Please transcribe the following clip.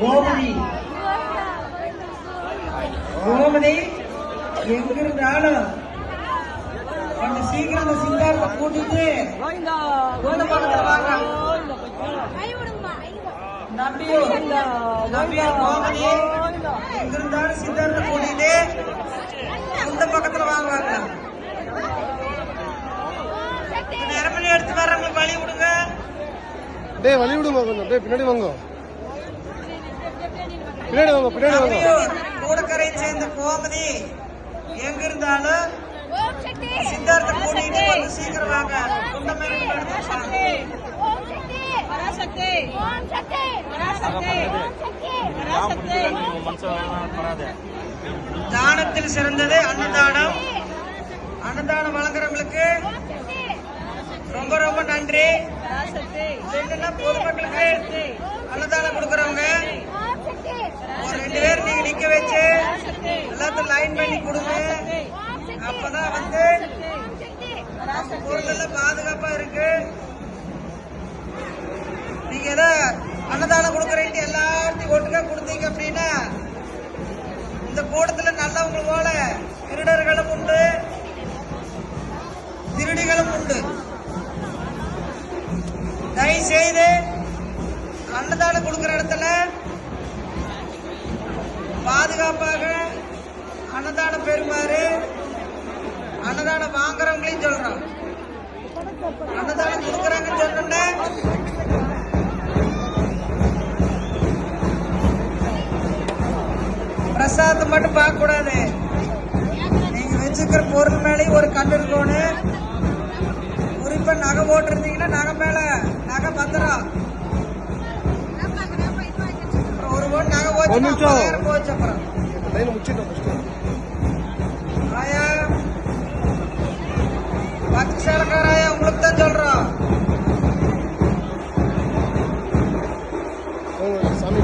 கோமதி. கோமதி எங்க இருந்தாலும் கொஞ்சம் சீக்கிரம் இந்த சிங்காரத்தை கூட்டிட்டு இந்த பக்கத்துல வாங்க. நம்பியூர் நம்பியூர் கோமதி எங்க இருந்தாலும் சித்தார்த்த கூட்டிட்டு இந்த பக்கத்துல வாங்க. வாங்க நிரம்பலி எடுத்து வர்றவங்களுக்கு வழி விடுங்க டேய் வழி விடுங்க கொஞ்சம் டே பின்னாடி வாங்க. பின்னாடி வாங்க பின்னாடி வாங்க. நம்பியூர் கூடக்கரையை சேர்ந்த கோமதி. எங்க இருந்தாலும் சித்தார்த்த கூட்டிட்டு சீக்கிரம் வாங்க. வாங்க. தானத்தில் சிறந்தது அன்னதானம். அன்னதானம் வழங்குறவங்களுக்கு ரொம்ப ரொம்ப நன்றி. பொதுமக்களுக்கு அன்னதானம் கொடுக்கறவங்க ஒரு ரெண்டு பேர் நீங்க நிக்க வச்சு எல்லாத்தையும் லைன் பண்ணி கொடுங்க. அப்பதான் வந்து பொருள் எல்லாம் பாதுகாப்பா இருக்கு. நீங்க ஏதோ அன்னதானம் கொடுக்கறேன்ட்டு எல்லாத்தையும் ஒட்டுக்கா கொடுத்தீங்க அப்படின்னா இந்த கூட்டத்துல நல்லவங்க போல திருடர்களும் உண்டு திருடிகளும் உண்டு. தயவு செய்து அன்னதானம் கொடுக்கிற இடத்துல பாதுகாப்பாக அன்னதானம் பெறுமாறு அன்னதானம் வாங்குறவங்களையும் சொல்றோம் அன்னதானம் கொடுக்குறாங்கன்னு சொன்னோன்னே பிரசாதத்தை மட்டும் பார்க்க கூடாது நீங்க வச்சுக்கிற பொருள் மேலேயும் ஒரு கண் இருக்கணும். குறிப்பா நகை போட்டிருந்தீங்கன்னா நகை மேல நகை பத்திரம். அப்புறம் ஒரு பவுன் நகை ஒரு போச்சு நிமிஷம். లైన్ ముచ్చిద్దాం ఫస్ట్ పక్షాలకారాయ உங்களுக்கு தான் சொல்றோம் சாமி